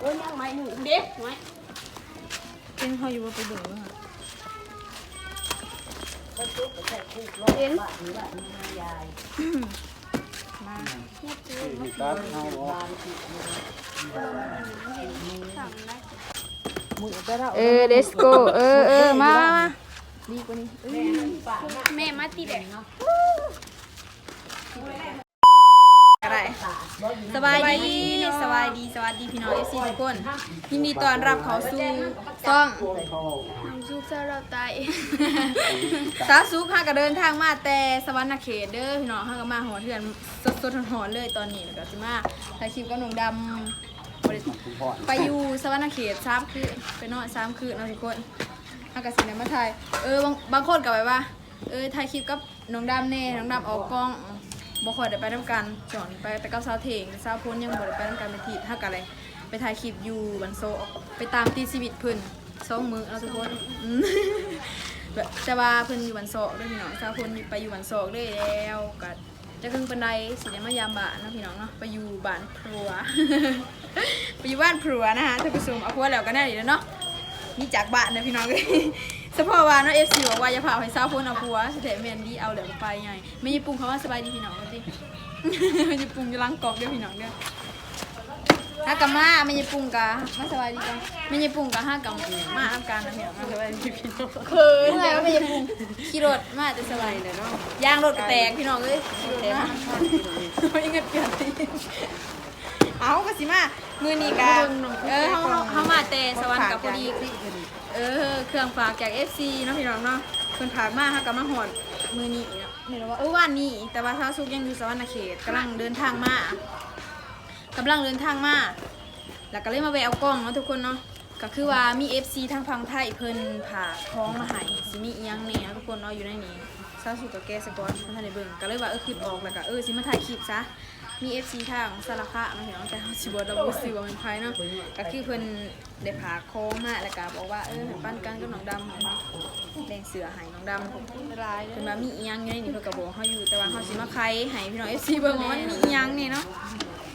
โอ้ยยังไม้หนึ่งเด็กไม้เป็นเขาอยู่ว่าไปเบิ่งว่าเห็นมามีตัดเอาบ่เออ let's go เออเออมามามาดีกว่านี้แม่มาตีแดงเนาะอะไร สบายดีสบายดีสวัสดีพี่น้องเอฟซีทุกคนยินดีต้อนรับเขาสู่ซ่องน้ำซุปเจ้าเราตายสาวซุกฮาก็เดินทางมาแต่สวรรณเขตเด้อพี่น้องฮาก็มาหัวเถื่อนสดสดๆหอนๆเลยตอนนี้แล้วก็สิมาถ่ายคลิปกับหนุ่มดำบ่ได้คุณพ่อไปอยู่สวรรณเขตสามคืนไปนอนสามคืนเนาะทุกคนฮากาสินมาถ่ายเออบางบางคนก็แบบว่า เออถ่ายคลิปกับน้องดำแน่น้องดำออกกล้อง บ่ค่อยได้ไปนํกันจอนไปแต่กับสาวเถงสาวพ้นยังบ่ได้ไปนํกันเป็นทีฮากะเลยไปถ่ายคลิปอยู่บันโซไปตามตีชีวิตเพิ่นสองมือเนาทุกคนแบบแต่ว่าเพิ่นอยู่บันโซด้วยพี่น้องสาวพ้นไปอยู่บันโซด้วยแล้วก็จะครึ่งปันไดสิได้มายามบ้านะพี่น้องเนาะไปอยู่บ้านครัวไปอยู่บ้านผัวนะคะท่านผู้ชมเอาผัวแล้วก็ได้ดีแล้วเนาะนี่จากบ้านนะพี่น้องเลย สปอร์วานเนาะเอฟซีบอกว่าอย่าพาไปเศร้าพ้นเอาผัวสเตทเมนดีเอาเหลือไปไงไม่ญี่ปุ่งเขาว่าสบายดีพี่น้องว่าสิไม่ญี่ปุ่งจะล้างกรอบเด้อพี่น้องเด้อฮักกะมาไม่ญี่ปุ่งกะมาสบายดีกันไม่ญี่ปุ่งกะฮักกะมาทำการนะพี่น้องมาสบายดีพี่น้องเขินอะไรว่าไม่ญี่ปุ่งขี่รถมาจะสบายเลยเนาะยางรถก็แตกพี่น้องเลยขี่รถมาไม่เงินเปลี่ยนตีเอาก็สิมา มือนี้กะเออเฮาเฮาเฮามาแต่สวรรค์กับพอดี เออ เครื่องฝากจาก FC เนาะพี่น้องเนาะเพิ่นฝากมาเฮาก็มาฮอดมือนี้เนาะไม่รู้ว่าเออวันนี้แต่ว่าท้าวสุกยังอยู่สวรรณเขตกำลังเดินทางมากำลังเดินทางมาแล้วก็เลยมาแวะเอากล้องเนาะทุกคนเนาะก็คือว่ามี FC ทางฝั่งไทยเพิ่นผากท้องมาให้สิมีอีหยังแหน่เนาะทุกคนเนาะอยู่ในนี้ท้าวสุกกับแกสกอตมาทันได้เบิ่งก็เลยว่าเออคิดออกแล้วก็เออสิมาถ่ายคลิปซะ มี FC ทางสารคามเนาะพี่น้องแต่เขาสิบ่ระบุชื่อว่าเป็นไผเนาะก็คือเพิ่นได้ผาโค้งมาแล้วก็บอกว่าเออให้ปั้นกันกับน้องดำเนาะแดงเสือให้น้องดำลายเพิ่นว่ามีอีหยังอยู่ในนี่เพิ่นก็บอกเฮาอยู่แต่ว่าเฮาสิมาไขให้พี่น้อง FC เบิ่งว่ามันมีอีหยังนี่เนาะ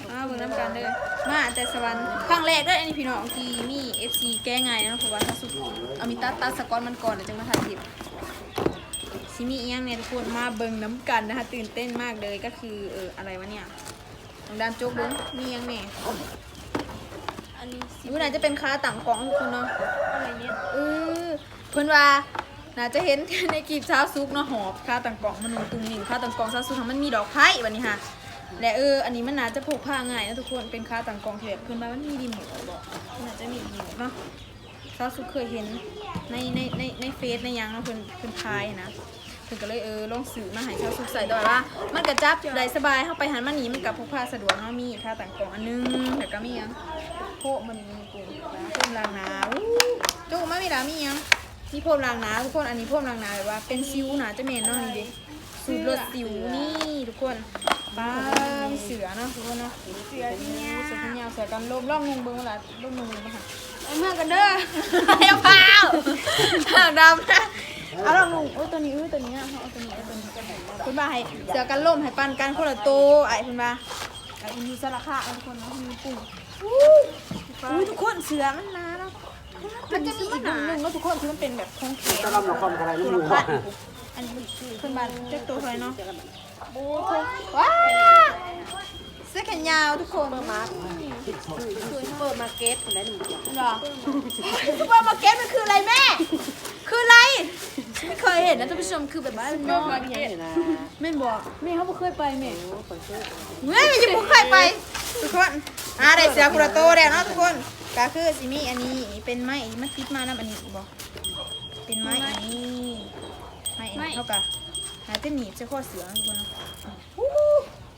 อ่าเบิ่งนํกันเด้อมาแต่สวรรค์ครั้งแรกเด้ออันนี้พี่น้องที่มี FC แก้ง่ายเนาะเพราะว่าถ้าสุดเอามีตัดตัดสกอตมันก่อนแล้วจึงมาถ่ายคลิปสิมีอีหยังเนี่ยทุกคนมาเบิ่งน้ำกันนะคะตื่นเต้นมากเลยก็คือเอออะไรวะเนี่ยน้อง ดำโจ๊กเบิ่งมีอีหยังแหน่อันนี้สิอยู่ไหนจะเป็นค้าต่างกล่องทุกคนเนาะอะไรเนี่ยเออเพื่อนว่าน่าจะเห็นในกีบเช้าซุกเนาะหอบค้าต่างกล่องมันนุ่มตุงนิ่งค้าต่างกล่องเช้าซุกมันมีดอกไผ่วันนี้ค่ะและเอออันนี้มันน่าจะพกพาง่ายนะทุกคนเป็นค้าต่างกล่องที่แบบเพื่อนว่ามันมีดีหมดบอกมันน่าจะมีดีหมดเนาะเช้าซุกเคยเห็นในในในในเฟซในหยังเนาะเพื่อนเพื่อนพายนะ เพื่อนก็เลยเออลองซื้อมาให้เช้าซุกใส่แต่ว่า มันกระจับได้สบายเข้าไปหันมาหนีมันกับพกพาสะดวกเนาะมีค้าต่างกล่องอันนึงแต่ก็มีหยังโพะมันมีกลุ่มนะพรมล้างน้ำอู้จูไม่มีล้างมียังมีพรมล้างน้ำทุกคนอันนี้พรมล้างน้ำแบบว่าเป็นซิวนะจะเมนเนาะนี่ดิสูตรลดสิวนี่ทุกคนป้ามีเสือเนาะทุกคนเนาะเสือที่เนี้ยเสือที่เนี้ยเสือกันลมล่องนุงเบิ้งละล่องนุงมาค่ะเอาเมื่อกันเด้อเดี๋ยวเปล่าหางดำนะ เอาล่องนุงโอ้ยตัวนี้เอ้ยตัวนี้นะเอาตัวนี้เอาตัวนี้คุณบ้าให้เสือกันลมให้ปันกันคนละโตวไอ้คุณบ้าไอ้มีสลักค่ะทุกคนเนาะมีปุ่งอู้ทุกคนเสือมันนาเนาะมันจะมีอีกหนึ่งหนึ่งแล้วทุกคนคือมันเป็นแบบโครงเขียตะลำละครอะไรนี่หมู่พันอันนี้ขึ้นมาเจ๊กตัวเลยเนาะโอ้โหว้าเสื้อแขนยาวทุกคนมาร์เปิดมาร์เก็ตแล้วหนึ่งหรอซุปเปอร์มาร์เก็ตมันคืออะไรแม่คืออะไร ไม่เคยเห็นนะท่านผู้ชมคือแบบว่าน้องมาร์เก็ตแม่บอกแม่เขาไม่เคยไปแม่แม่ไม่ใช่ผมเคยไป ทุกคนอ่าได้เสือคุระโตแล้วเนาะทุกคนก็คือซิมีอันนี้เป็นไม้มันติดมานะอันนี้บอกเป็นไม้อันนี้ไม้อันนี้เท่ากับหาเต้นหนีบใช้ข้อเสือทุกคนเนาะอู้หู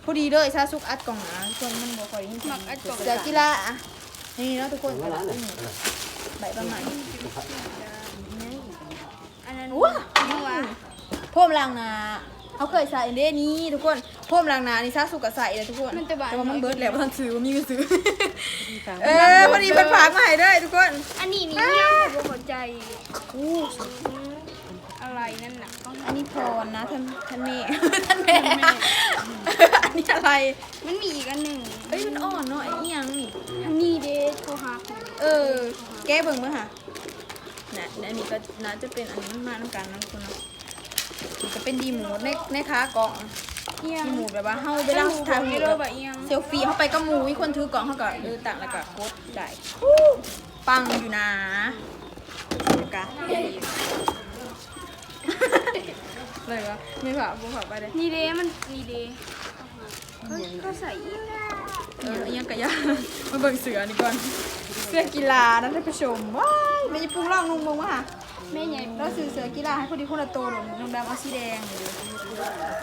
พอดีเลยซาซุกอัดกล่องหนาทุกคนมันบอกคอยยิ่งหมักอัดกล่องเสือกีฬาอะนี่เนาะทุกคนกระดาษนี่ใบประมาณอันนั้น ว้าพ่มลางนาเขาเคยใส่เด้นี้ทุกคนพ่มลางนานี่ซาซุกใส่เลยทุกคนแต่ว่ามันเบิร์ดแล้วมันซื้อว่ามีก็ซื้อเออพอดีเพิ่นฝากมาให้ด้วยทุกคนอันนี้นี่ยังผมหัวใจอู้อะไรนั่นน่ะอันนี้พรนะท่านท่านแม่ท่านแม่อันนี้อะไรมันมีอีกอันหนึ่งเอ้ยมันอ่อนเนาะไอ้เอียงนี่ทางนี้เด้โทรหาเออแก้เบิ่งเบิ่งค่ะ น่ะอันนี้ก็น่าจะเป็นอันนี้มันมาน้ำกันนะทุกคนเนาะมันจะเป็นดีหมูในในขากล่องเอียงดีหมูแบบว่าเฮาเวลาถ่าถ่ายยรูรูปปแบบเอียงเซลฟี่เข้าไปก็หมูมีคนถือกล่องเขาก็เออตักแล้วก็กดได้ปังอยู่นะเดี๋ยวกะเลยวะไม่ผ่าบุผ่าไปเลยนี่เด้มันนี่เด้ก็ก็ใส่อีกเอออิหยังกะยามาเบิ่งเสือนี่ก่อน เสื้อกีฬานะท่านผู้ชมว้า ยไม่ญี่ปุ่นลองนุ่งมงมาค่ะแม่ใหญ่เราซื้อเสื้อกีฬาให้พอดีคนละตัวหนูน้องดำเอาสีแดงเลย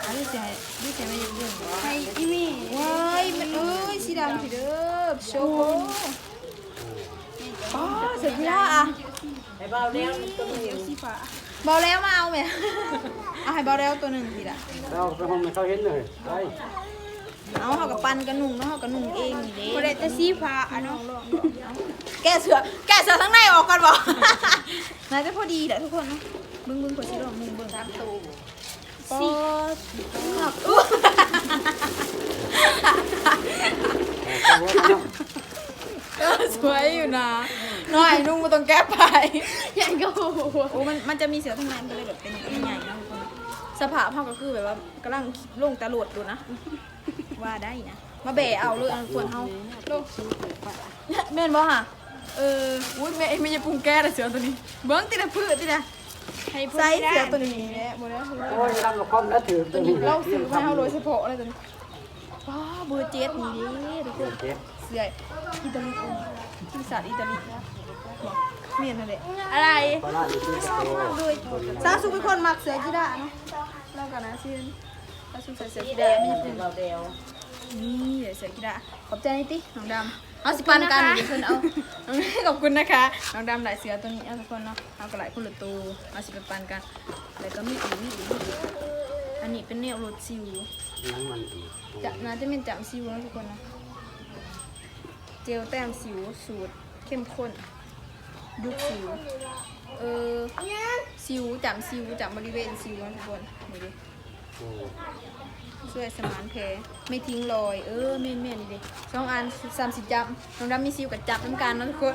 อันนี้เสียนี่เสียไม่ยุ่งเหรอให้อีมี่ว้ายมันเอ้ยสีดำสิเด้อโชว์อ๋อเสื้อกีฬาอะเดี๋ยวสีฟ้าเบาแล้วมาเอาไหมเอาให้เบาแล้วตัวหนึ่งสิล่ะเราไปห้องให้เขาเห็นเลยไป เอาเขากับปันกับนุ่งเนาะเขากับนุ่งเองนี่บ่เด้ได้แต่สีฟ้าอะเนาะแกะเสือแกะเสือทั้งในออกก่อนบอกน่าจะพอดีแหละทุกคนเนาะเบิ้งเบิ้งกดสิลองมึงเบิ้งสามตัวสี่ขับอู้เอาไปหัวเขาเนาะก็สวยอยู่นะน้อยนุ่งมาต้องแก้ไปยันก็โอ้โหโอ้มันมันจะมีเสือทั้งในมันก็เลยแบบเป็นใหญ่ๆนะทุกคนสภาพเขาก็คือแบบว่ากำลังลงตะโหลดดูนะ ว่าได้นะมาแบะเอาเลยอันควรเฮาลงแม่นบ่ฮะเอออุ้ยแม่ไม่จะปรุงแก้แต่เสือตัวนี้เบิ้งติดแต่พืชติดแต่ให้พูดไซส์ได้เสือตัวนี้แหละบ่ได้คือโอ้ยรับละครแล้วถือตัวนี้เราซื้อมาให้เฮาโดยเฉพาะเลยตัวนี้ว้าเบอร์เจ็ดนี่เด้ทุกคนเจ็บเสื้ออิตาลีบริษัทอิตาลีบอกเมียนนั่นแหละอะไรปลาร้าอยู่ที่กระโตด้วยซาสุเป็นคนมักเสือกีดาเนาะเล่ากันนะชื่นซาสุใส่เสือกีดาไม่ใช่เป็นเราเดียว นี่เสือกีดาขอบใจนิติน้องดำเอาสิปันกันเดี๋ยวเพิ่นเอาขอบคุณนะคะน้องดำหลายเสือตัวนี้เอาทุกคนเนาะเอากระไหลคนละตัวเอาสิไปปันกันแล้วก็มีอีกมีอีกมีอีกอันนี้เป็นแนวรถซิวนั่งมันอีกจะน่าจะเป็นจำซิวนะทุกคนนะเจลแต้มสิวสูตรเข้มข้นยุบสิวเออสิวจำสิวจำบริเวณสิวนะทุกคนนี่ดิโอ้ ช่วยสมานแผลไม่ทิ้งรอย เออเม่นเม่นนี่ดิสองอันสามสิบจำน้องดำมีสิวกับจับน้ำกันนะทุกคน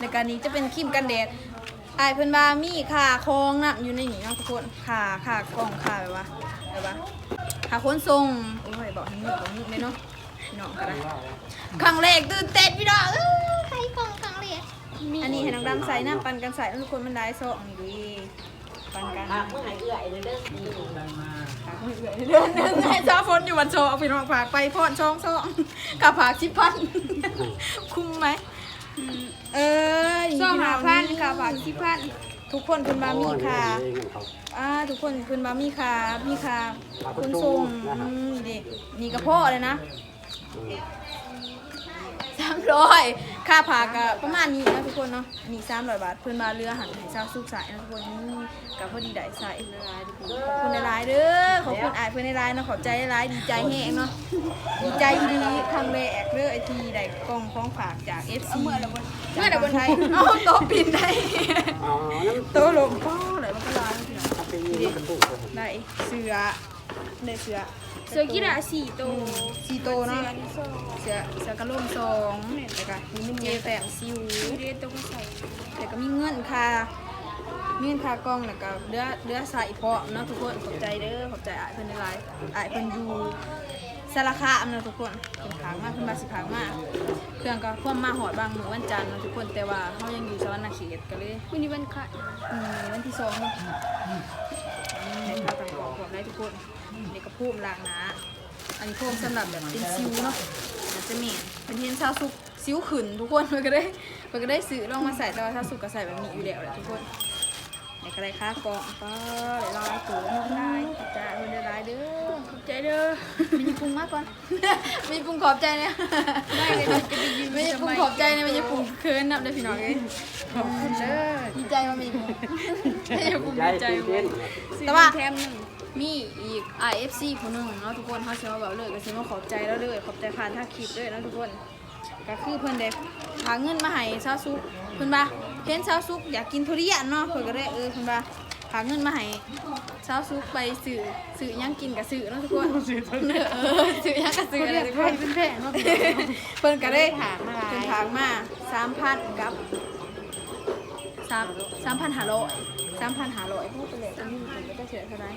ในการนี้จะเป็นครีมกันแดดอายเพิ่นบามีขาคองนะอยู่ในนี้เนาะทุกคนขาขากล่องขาแบบว่าแบบว่าขาขนทรงโอ้ยบอกให้นึกบอกนึกเลยเนาะพี่น้องกันนะครั้งแรกตื่นเต้นพี่น้องเออใครกล่องครั้งแรกอันนี้ให้น้องดำใส่น้ำปันกันใส่แล้วทุกคนมันได้ซองนี่ดิปันกันเมื่อไหร่เอื่อยเดือ นหนึงให้เจ้าฝนอยู่วันโชว์เอาไปลองผากไปพอดช่องช่องกับผากชิพันคุ้มไหมเออสองหาพันกับผากชิพันทุกคนคุณบามีค่ะอ่าทุกคนคุณบามีค่ะมีค่ะคุณทรงนี่ดินี่กระเพาะเลยนะามร้อยค่าผากะประมาณนี้นะทุกคนเนาะอันนี้สามร้อยบาทเพื่อนมาเรือหันให้เช้าสุกสายนะทุกคนอืมกับพอดีได้ใส่ละลายทุกคนขอบคุณในไลน์เด้อขอบคุณอายเพื่อนในไลน์เนาะขอบใจในไลน์ดีใจแห้งเนาะดีใจดีครั้งแรกเด้อไอทีได้กล่องของฝากจาก FC เมื่อระบนเมื่อระบนไทยเอาโตะปินได้อ๋อน้ำโตะลมป้อไหนมันก็ลายทีหลังเป็นยี่กระตุกเลยได้เสือได้เสือ เสื้อกีฬาสี่โตวสีโตเนาะเสื้อนี่สองเสือเสือกระโหลกสองแล้วก็เจแฝงซิวเรียนตัวก็ใส่แต่ก็มีเงินค่ะมีเงินค่ากล้องแล้วก็เดือเดือใส่เพาะเนาะทุกคนขอบใจเด้อขอบใจอายเพิ่นในไลฟ์อายเพิ่นอยู่สารคามเนาะทุกคนเพิ่นขางมากเพิ่นมาสิขางมากเครื่องก็พ่วมมาหอดบางมื้อวันจันทร์เนาะทุกคนแต่ว่าเฮายังอยู่สวรรณเขตก็เลยวันนี้วันค่ะอืมวันที่สองเนาะให้ค่าต่างๆข อบได้ทุกคนนี่ก็พุ่มล้างหน้าอันนี้พุ่มสำหรับแบบเป็นซิวเนาะอาจจะแม่นเป็นเห็นชาวสุกซิวขึ้นทุกคนมันก็ได้มันก็ได้ซื้อลองมาใส่แต่ว่าชาวสุกก็ใส่แบบนี้อยู่แล้วแหละทุกคนในกระไรค่ากองก็เลยรอตัวน้องได้จ้าเพื่อนได้ร้ายเด้อขอบใจเด้อมีปรุงมากก่อนมีปรุงขอบใจเนี่ยไม่เลยจะไปยืมมีปรุงขอบใจเนี่ยมันจะปรุงเคินนับได้พี่น้องเลยขอบคุณเด้อดีใจว่ามีปรุงไม่จะปรุงย้ายดีใจตีเต้นแต่ว่าแถมหนึ่ง มีอีก IFC คนหนึ่งเนาะทุกคนเขาเชื่อว่าแบบเลยก็สิมาขอบใจแล้วเลยขอบใจผ่านท่าคลิปด้วยเนาะทุกคนก็คือเพิ่นได้หาเงินมาให้ชาวซุกเพิ่นว่าเห็นชาวซุกอยากกินทุเรียนเนาะเพิ่นก็ได้เออเพิ่นว่าฝากเงินมาให้เช้าซุกไปสื่อสื่อหยังกินกับสื่อเนาะทุกคนเออสื่อหยังกับสื่ออะไรทุกคนเป็นแพงเนาะเพิ่นก็ได้ถามมาหลายเป็นทางมาสามพันกับสามสามพันห้าร้อยสามพันห้าร้อยพูดไปเลยอันนี้ผมก็จะเฉยเท่าไหร่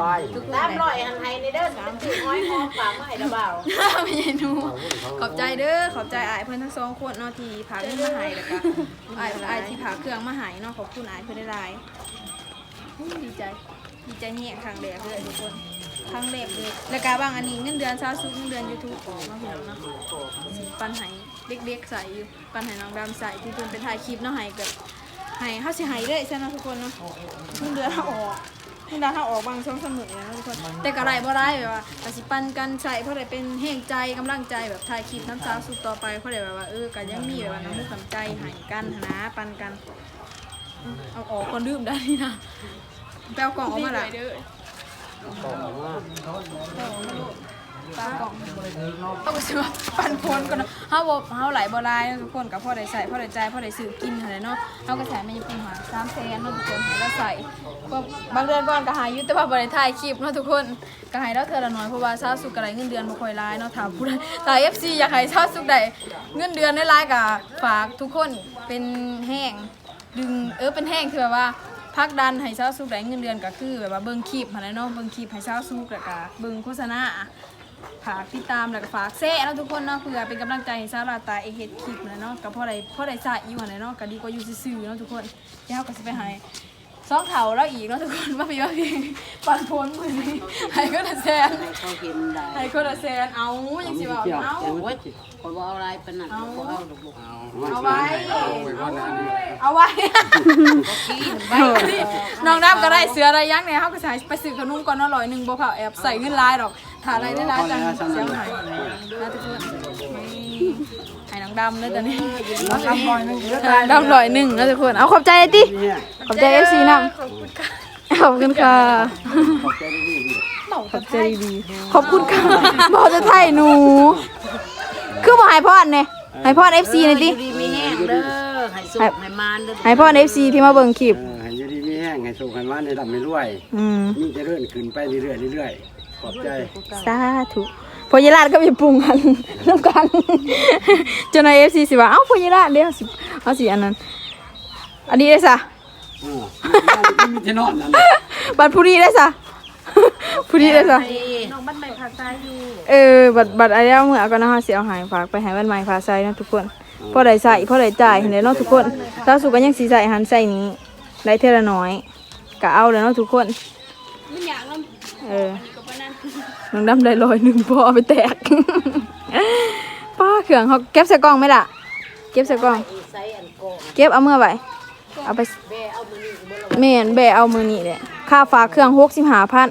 ไปทุกคนน้ำลอยหันไห้ในเด้อน้ำที่ห้อยหอมปากมาให้ระเบาไม่ใช่หนูขอบใจเด้อขอบใจอายเพื่อนทั้งสองคนเนาะที่พาเงินมาให้แล้วก็อายอายที่พาเครื่องมาให้เนาะขอบคุณอายเพื่อนได้หลายอู้ดีใจดีใจแห่ครั้งแรกเลยทุกคนครั้งแรกเลยแล้วก็บางอันนี้เงินเดือนซาซุกเงินเดือนยูทูบของเนาะพี่น้องเนาะปันให้เด็กๆใส่อยู่ปันให้น้องดำใส่ที่เพิ่นเป็นถ่ายคลิปเนาะให้กับให้เฮาสิให้เลยใช่เนาะทุกคนเนาะเงินเดือนเฮาออกี่นะถ้าออกบางช่วงสมุดนะทุกคนแต่กระไรบ่ได้แบบว่าก็สิปันกันใส่เพราะไรเป็นแห่งใจกำลังใจแบบทายคลิปน้ำสาวสุดต่อไปเพราะไรแบบว่าเออก็ยังมีแบบว่าน้ำมุกน้ำใจหายกันหาปันกัน เอาออกคนดื่มได้นี่นะแปลกล่องออกมาละต่อมา ปลากล่องเอาไปซื้อปันพนก่อนเนาะเฮาบ่เฮาไหลบ่ลายเนาะทุกคนก็พอได้ใส่พอได้ใจพอได้ซื้อกินหั่นแหละเนาะเฮาก็ใส่มาอยู่ปุ่มหา3แสนเนาะทุกคนให้เราใส่บางเดือนก่อนก็หาอยู่แต่ว่าบ่ได้ถ่ายคลิปเนาะทุกคนก็ให้เราเทื่อละน้อยเพราะว่าชาวสุกก็ได้เงินเดือนบ่ค่อยหลายเนาะถามผู้ใดถ้า FC อยากให้ชาวสุกได้เงินเดือนได้หลายก็ฝากทุกคนเป็นแห้งดึงเออเป็นแห้งคือแบบว่าพักดันให้ชาวสุกได้เงินเดือนก็คือแบบว่าเบิ่งคลิปหั่นแหละเนาะเบิ่งคลิปให้ชาวสุกแล้วก็เบิ่งโฆษณา ฝากติดตามแล้วก็ฝากแซ่แล้วทุกคนเนาะเพื่อเป็นกำลังใจให้ซาลาตาเอเฮ็ดคลิปนะเนาะก็เพราะใดเพราะใดสะอยู่หั่นแหละเนาะก็ดีกว่าอยู่ซื่อๆเนาะทุกคนเดี๋ยวเราก็สิไปให้สองเถาแล้วอีกเนาะทุกคนมาพี่ว่าพี่ปันพ้นมื้อนี้ให้คนละแสนเขาเห็นได้ให้คนละแสนเอาจังสิว่าเอา โอ้ยคนว่าเอาอะไรเป็นนั่นเขาเอาดอกบุกเอาไว้ เอาไว้ก่อนนะนี่เอาไว้กินใบน้องน้ำก็ได้เสืออะไรยักษ์เนี่ยเฮาก็สิให้ไปซื้อขนมก่อนเนาะร้อยหนึงบ่เขาแอบใส่เงินหลายดอก ถ้าอะไรได้หลายจังเสียหายนะทุกคนนี่ให้น้องดำเลยตอนนี้น้ำลอยนึงเยอะเออดำร้อยหนึ่งนะทุกคนเอาขอบใจเลยติเนี่ยขอบใจเอฟซีนะขอบคุณค่ะขอบใจดีดีขอบใจดีๆขอบคุณค่ะบอกจะไทยหนู คือบอกไฮพอดเนี่ยไฮพอดเอฟซีนี่ติดีไม่แห้งเด้อให้สุกให้มานเด้อไฮพอดเอฟซีที่มาเบิ่งคลิปเออให้อยูดีมีแห้งให้สุขให้มันให้ดำให้รวยอืมมีเจะเลื่อนขึ้นไปเรื่อยๆเรื่อยๆ ขอบใจสาธุพอยาลาดก็มีปรุงกันน้ำกันจนในเอฟซีสิว่าเอ้าพอยาลาดเดี๋ยวสิเอาสิอันนั้น อันนี้ได้ซะอ๋อมีมีที่นอนนั่นน่ะบัตรผู้นี้ได้ซะผู้นี้ได้ซะน้องบ้านใหม่ภาคใต้อยู่เออบัตรบัตรอะไรเอามื่อเอาก็นะฮะเสียเอาหายฝากไปใหายวันใหม่พาใส่นะทุกคนพอได้ใส่พอได้จ่ายเห็นเนาะทุกคนถ้าสุกันยังสีใส่หันใส่นี้ได้เท่าละน้อยก็เอาเลยเนาะทุกคนมันอยากน้เออำกับป นั่นน้องดำได้ร้อยหนึ่งพอเอาไปแตก ป้าเขื่องเขาเก็บใส่กล่องไหมล่ะ เก็บใส่กล่อง ใส่อันโกเก็บเอาเมื่อไหร่เอาไปแบเอามือนี่บ่ลงแม่นแบะเอามือนี่แหละค่าฝากเครื่องหกสิบห้าพัน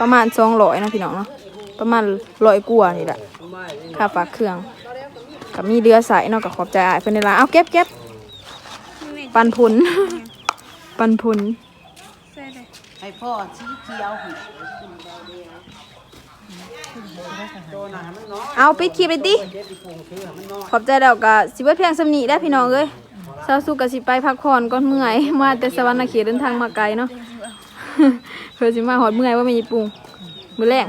ประมาณสองร้อยนะพี่น้องเนาะประมาณร้อยกว่านี่แหละค่าฝากเครื่องกับมีเรือใส่เนาะกับขอบใจอ้ายเพิ่นในร้านเอาเก็บเก็บปันพุนปันพุนให้พ่อชี้เขียวให้ เอาปิดคลิปไปติขอบใจแล้วก็สิเบิดเพียงสำนีได้อพี่น้องเอ้ยสาวสุกก็สิไปพักผ่อนก่อนเมื่อยมาแต่สวรรณเขตเดินทางมาไกลเนาะเพื่อสิมาหอดเมื่อยว่าไม่ญี่ปุ่งมื้อแรง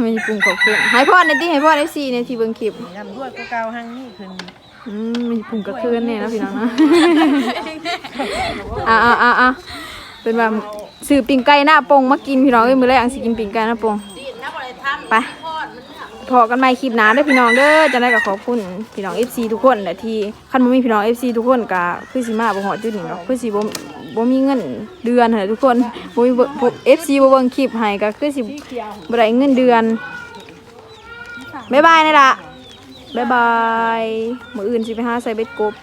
ไม่ญี่ปุ่งขอบคุณให้พ่อในที่ให้พ่อในซีในที่เบิ่งคลิปทำด้วยกูเกาหังนี่ขึ้นอืมไม่ญี่ปุ่งก็คืนเนี่ยนะพี่น้องนะอะอะอะอะเป็นแบบสื่อปิ่งไก่หน้าปงมากินพี่น้องเอ้ยมื้อแรกอังสิกินปิ่งไก่หน้าปงดินนับอะ ไปพอกันใหม่คลิปหน้าเด้พี่น้องเด้อจะได้กับขอบคุณพี่น้อง FC ทุกคนแหละที่คันบ่มีพี่น้อง FC ทุกคนก็คือสิมาบ่ฮอดจุดนี้เนาะคือสิบ่บ่มีเงินเดือนให้ทุกคนบ่มีเบิ่ง FC บ่เบิ่งคลิปให้ก็คือสิบ่ได้เงินเดือนบ๊ายบายนี่ล่ะบ๊ายบายมื้ออื่นสิไปหาใส่เบ็ดกบ